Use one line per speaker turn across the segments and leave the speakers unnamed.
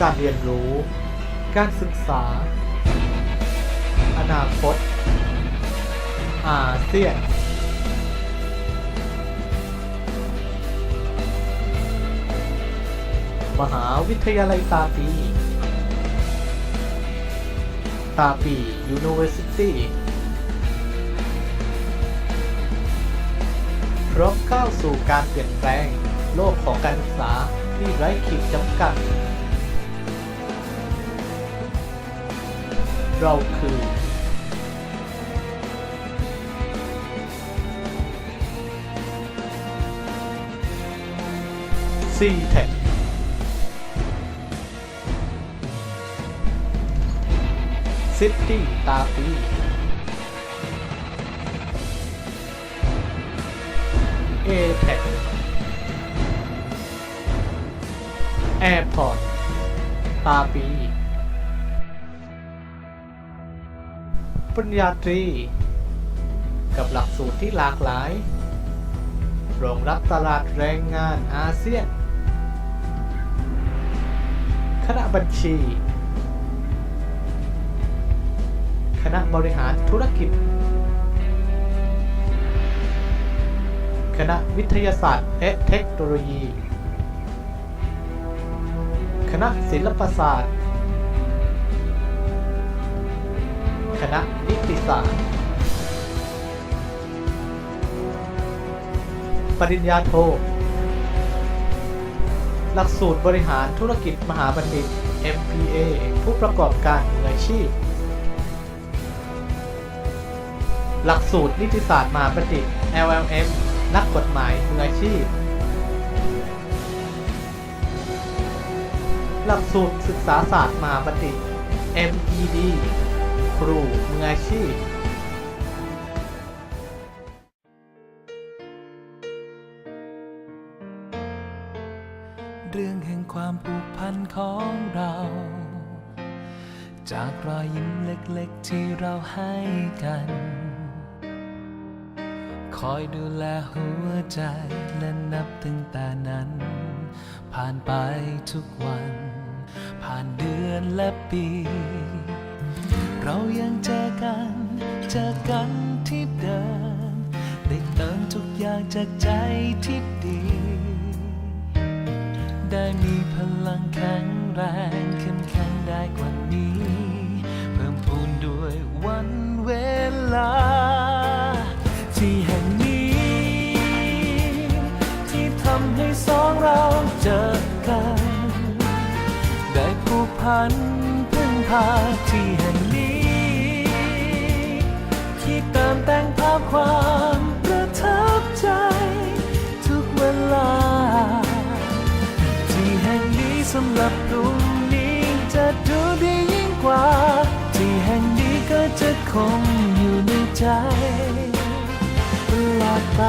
การเรียนรู้ การศึกษา อนาคต อาเซียนมหาวิทยาลัยตาปี ตาปี University พร้อมก้าวสู่การเปลี่ยนแปลง โลกของการศึกษาที่ไร้ขีดจำกัด เราคือ c t e c ซิตี้ตาปีเอแท็กแอร์พอร์ตตาปี ริญญาตรี กับหลักสูตรที่หลากหลาย รองรับตลาดแรงงานอาเซียน คณะบัญชี คณะบริหารธุรกิจ คณะวิทยาศาสตร์และเทคโนโลยี คณะศิลปศาสตร์ ศาสตร์ ปริญญาโท หลักสูตรบริหารธุรกิจมหาบัณฑิต MPA ผู้ประกอบการมืออาชีพ หลักสูตรนิติศาสตร์มหาบัณฑิต LLM นักกฎหมายมืออาชีพ หลักสูตรศึกษาศาสตร์มหาบัณฑิต MED ครูมืออาชีพ
เรื่องแห่งความผูกพันของเรา จากรอยยิ้มเล็กๆที่เราให้กัน คอยดูแลหัวใจและนับตั้งแต่นั้น ผ่านไปทุกวัน ผ่านเดือนและปี เรายังเจอกัน เจอกันที่เดิม ได้เติมทุกอย่างจากใจที่ดี ได้มีพลังแข็งแรงเข้มแข็งได้กว่านี้ เพิ่มพูนด้วยวันเวลา ที่แห่งนี้ ที่ทำให้สองเราเจอกัน ได้ผูกพัน รับพรุ่งนี้จะดูดียิ่งกว่า ที่แห่งนี้ก็จะคงอยู่ในใจตลอดไป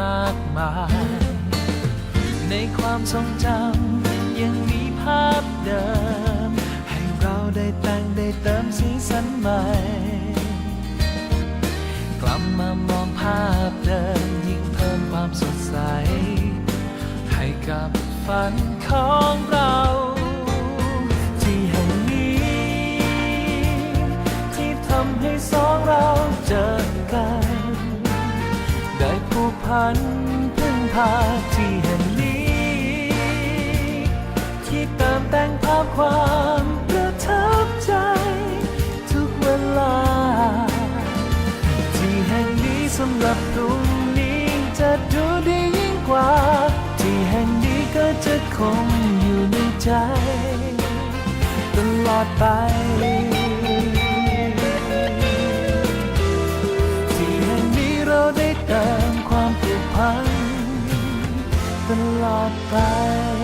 มากมาย ในความทรงจำยังมีภาพเดิม ให้เราได้แต่งได้เติมสีสันใหม่ กลับมามองภาพเดิมยิ่งเพิ่มความสดใส ให้กับฝันของเรา พึ่งพที่แห่งนี้ ที่เติมแต่งภาพความประทับใจ ทุกเวลา ที่แห่งนี้สำหรับพรุ่งนี้จะดูดียิ่งกว่า ที่แห่งนี้ก็จะคงอยู่ในใจ ตลอดไปที่แห่งนี้เราได้เติมความผูกพัน อบไป